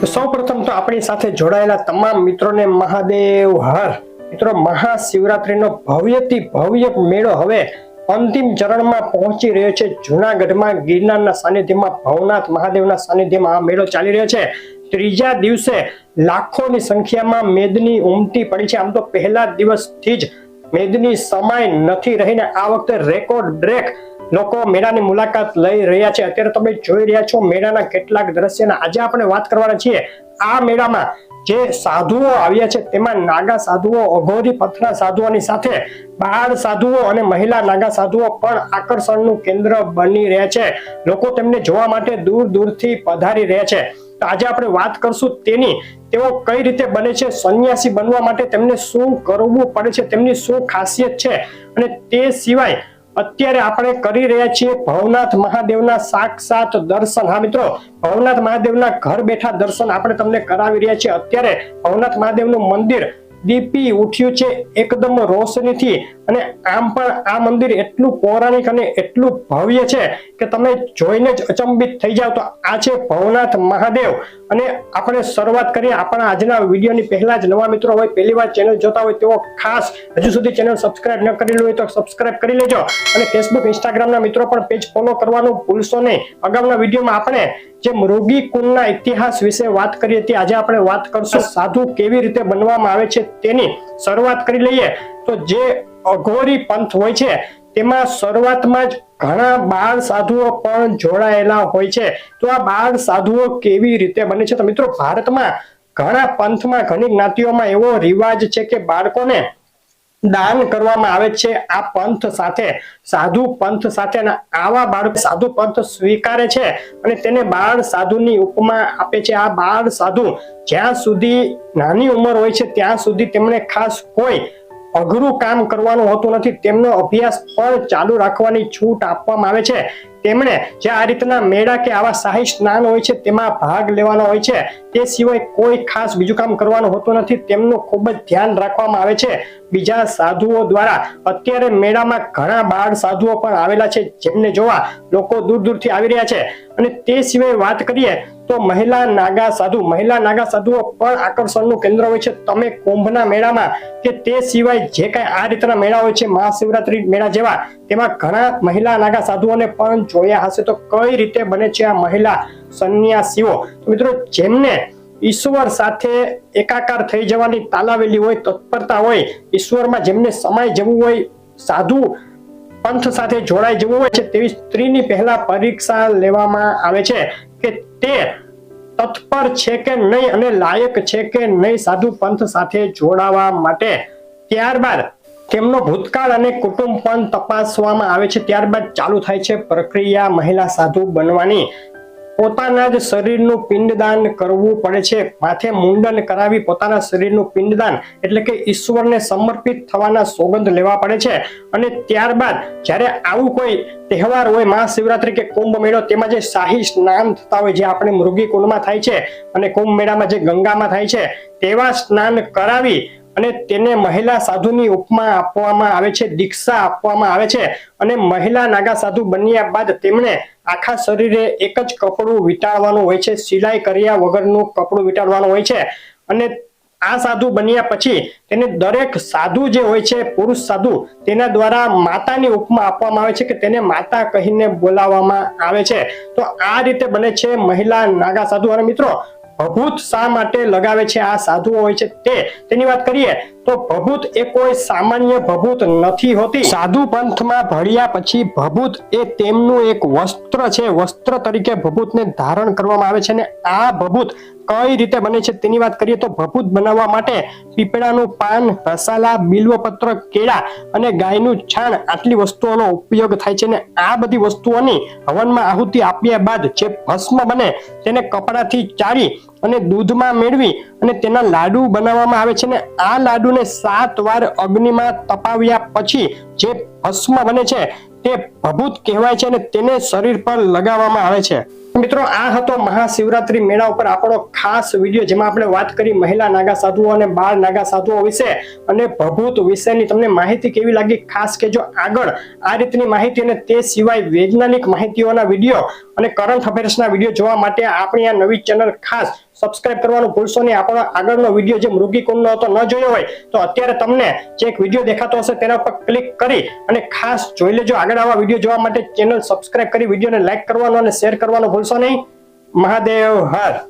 તો સૌ પ્રથમ તો આપણી સાથે જોડાયેલા તમામ મિત્રોને મહાદેવ હર. મિત્રો, મહાશિવરાત્રીનો ભવ્યથી ભવ્ય મેળો હવે અંતિમ ચરણમાં પહોંચી રહ્યો છે. જુનાગઢમાં ગિરનારના સાનિધ્યમાં ભવનાથ મહાદેવના સાનિધ્યમાં આ મેળો ચાલી રહ્યો છે. ત્રીજા દિવસે લાખોની સંખ્યામાં મેદની ઉમટી પડી છે. આમ તો પહેલા દિવસથી જ મેદની સમાય નથી રહીને આ વખતે રેકોર્ડ બ્રેક લોકો મેળાની મુલાકાત લઈ રહ્યા છે. અત્યારે તમે જોઈ રહ્યા છો મેળાના કેટલાક દ્રશ્યના. આજે આપણે વાત કરવાના છીએ આ મેળામાં જે સાધુઓ આવ્યા છે, તેમાં નાગા સાધુઓ, અઘોરી પથરા સાધુઓની સાથે બાળ સાધુઓ અને મહિલા નાગા સાધુઓ પણ આકર્ષણનું કેન્દ્ર બની રહ્યા છે. લોકો તેમને જોવા માટે દૂર દૂરથી પધારી રહ્યા છે. તો આજે આપણે વાત કરશું તેની. તેઓ કઈ રીતે બને છે, સંન્યાસી બનવા માટે તેમને શું કરવું પડે છે, તેમની શું ખાસિયત છે અને તે સિવાય અત્યારે આપણે કરી રહ્યા છીએ ભવનાથ મહાદેવના સાક્ષાત દર્શન. હા મિત્રો, ભવનાથ મહાદેવના ઘર બેઠા દર્શન આપણે તમને કરાવી રહ્યા છીએ. અત્યારે ભવનાથ મહાદેવનું મંદિર દીપી ઉઠ્યું છે. એકદમ રોશનીથી અને આમ પણ આ મંદિર એટલું પૌરાણિક અને એટલું ભવ્ય છે કે તમે જોઈને જ અચંબિત થઈ જાવ. તો આ છે ભવનાથ મહાદેવ. અને આપણે શરૂઆત કરીએ આપણા આજના વિડીયોની. પહેલા જ નવા મિત્રો હોય, પહેલી વાર ચેનલ જોતા હોય તેઓ ખાસ હજુ સુધી ચેનલ સબસ્ક્રાઇબ ન કરેલું હોય તો સબસ્ક્રાઇબ કરી લેજો. અને ફેસબુક ઇન્સ્ટાગ્રામના મિત્રો પણ પેજ ફોલો કરવાનું ભૂલશો નહીં. અગાઉના વિડીયોમાં આપણે જે મૃગી કુંડના ઇતિહાસ વિશે વાત કરી હતી, આજે આપણે વાત કરશું સાધુ કેવી રીતે બનવામાં આવે છે તેની. શરૂઆત કરી લઈએ. તો જે અઘોરી પંથ હોય છે. તેમાં શરૂઆતમાં જ ઘણા બાળ સાધુઓ પણ જોડાયેલા હોય છે. તો આ બાળ સાધુઓ કેવી રીતે બને છે? તો મિત્રો, ભારતમાં ઘણા પંથમાં ઘણી જ્ઞાતિઓમાં એવો રિવાજ છે કે બાળકોને દાન કરવામાં આવે છે આ પંથ સાથે. સાધુ પંથ સાથે આવા બાળક સાધુ પંથ સ્વીકારે છે અને તેને બાળ સાધુની ઉપમા આપે છે. આ બાળ સાધુ જ્યાં સુધી નાની ઉંમર હોય છે, ત્યાં સુધી તેમણે ખાસ કોઈ અઘરું કામ કરવાનું હોતું નથી. તેમનો અભ્યાસ પણ ચાલુ રાખવાની છૂટ આપવામાં આવે છે. તેમણે જે આ રીતના મેળા કે આવા શાહી સ્નાન હોય છે, તેમાં ભાગ લેવાનો હોય છે, તે સિવાય કોઈ ખાસ બીજું કામ કરવાનું હોતું નથી. તેમનું ખૂબ જ ધ્યાન રાખવામાં આવે છે. બીજા સાધુઓ દ્વારા અત્યારે મેળામાં ઘણા બાળ સાધુઓ પણ આવેલા છે, જેમને જોવા લોકો દૂર દૂરથી આવી રહ્યા છે. અને તે સિવાય વાત કરીએ તો મહિલા નાગા સાધુ, મહિલા નાગા સાધુઓ પણ આકર્ષણનું કેન્દ્ર હોય છે. તમે કુંભના મેળામાં કે તે સિવાય જે કાંઈ આ રીતના મેળા હોય છે, મહાશિવરાત્રી મેળા જેવા, તેમાં ઘણા મહિલા નાગા સાધુઓને પણ જોયા હશે. તો કઈ રીતે બને છે આ મહિલા સંન્યાસીઓ? મિત્રો, જેમને ઈશ્વર સાથે એકાકાર થઈ જવાની તાલાવેલી હોય, તત્પરતા હોય, ઈશ્વરમાં જેમને સમાય જવું હોય, સાધુ પંથ સાથે જોડાઈ જવું હોય છે, તેવી સ્ત્રીની પહેલા પરીક્ષા લેવામાં આવે છે. કે તે તત્પર છે કે નહીં અને લાયક છે કે નહીં સાધુ પંથ સાથે જોડાવા માટે. ત્યારબાદ તેમનો ભૂતકાળ અને કુટુંબ પણ તપાસવામાં આવે છે. ત્યારબાદ ચાલુ થાય છે પ્રક્રિયા મહિલા સાધુ બનવાની. પોતાના જ શરીરનું પિંડદાન કરવું પડે છે. માથે મુંડન કરાવી પોતાના શરીરનું પિંડદાન એટલે કે ઈશ્વરને સમર્પિત થવાના સોગંદ લેવા પડે છે. અને ત્યારબાદ જ્યારે આવું કોઈ તહેવાર હોય, મહાશિવરાત્રી કે કુંભ મેળો, તેમાં જે શાહી સ્નાન થતા હોય, જે આપણે મૃગી કુંડમાં થાય છે અને કુંભ મેળામાં જે ગંગામાં થાય છે, તેવા સ્નાન કરાવી અને તેને મહિલા સાધુની ઉપમા આપવામાં આવે છે, દીક્ષા આપવામાં આવે છે અને મહિલા નાગા સાધુ બન્યા બાદ તેમણે આખા શરીરે એક જ કપડું વીંટાળવાનું હોય છે, સિલાઈ કર્યા વગરનું કપડું વીંટાળવાનું હોય છે અને આ સાધુ બન્યા પછી તેને દરેક સાધુ જે હોય છે, પુરુષ સાધુ તેના દ્વારા માતાની ઉપમા આપવામાં આવે છે કે તેને માતા કહીને બોલાવવામાં આવે છે. તો આ રીતે બને છે મહિલા નાગા સાધુ. અને મિત્રો ભભૂત શા માટે લગાવે છે? આ સાધુઓ હોય છે તે. તેની વાત કરીએ તો ભભૂત એ કોઈ સામાન્ય ભભૂત નથી હોતી. સાધુ પંથમાં ભળ્યા પછી ભભૂત એ તેમનું એક વસ્ત્ર છે, વસ્ત્ર તરીકે ભભૂતને ધારણ કરવામાં આવે છે અને આ ભભૂત કઈ રીતે બને છે તેની વાત કરીએ તો ભભૂત બનાવવા માટે પીપળાનું પાન, રસાલા, બિલ્વપત્ર, કેળા અને ગાયનું છાણ આટલી વસ્તુઓનો ઉપયોગ થાય છે અને આ બધી વસ્તુઓની હવનમાં આહુતિ આપ્યા બાદ જે ભસ્મ બને તેને કપડાથી ચાળી અને દૂધમાં મેળવી અને તેના લાડુ બનાવવામાં આવે છે અને આ લાડુને સાત વાર અગ્નિમાં તપાવ્યા પછી જે ભસ્મ બને છે તે ભભૂત કહેવાય છે અને તેને શરીર પર લગાવવામાં આવે છે. મિત્રો, આ હતો મહાશિવરાત્રી મેળા ઉપર આપણો ખાસ વીડિયો, જેમાં આપણે વાત કરી મહિલા નાગા સાધુઓ અને બાળ નાગા સાધુઓ વિશે અને ભભૂત વિશેની તમને માહિતી કેવી લાગી, ખાસ કે જો આગળ. આ રીતની માહિતી અને તે સિવાય વૈજ્ઞાનિક માહિતીઓના વીડિયો અને કરંટ અફેર્સના વીડિયો જોવા માટે આપણી આ નવી ચેનલ ખાસ સબસ્ક્રાઇબ કરવાનું ભૂલશો નહીં. આપણો આગળનો વીડિયો જે મૃગીકુંડનો હતો, ન જોયો હોય, તો અત્યારે તમને જે એક વીડિયો દેખાતો હશે તેના પર ક્લિક કરી અને ખાસ જોઈ લેજો. આગળ આવા વીડિયો જોવા માટે ચેનલ સબસ્ક્રાઇબ કરી વિડીયોને લાઈક કરવાનો અને શેર કરવાનો ભૂલશો નહીં. મહાદેવ હર.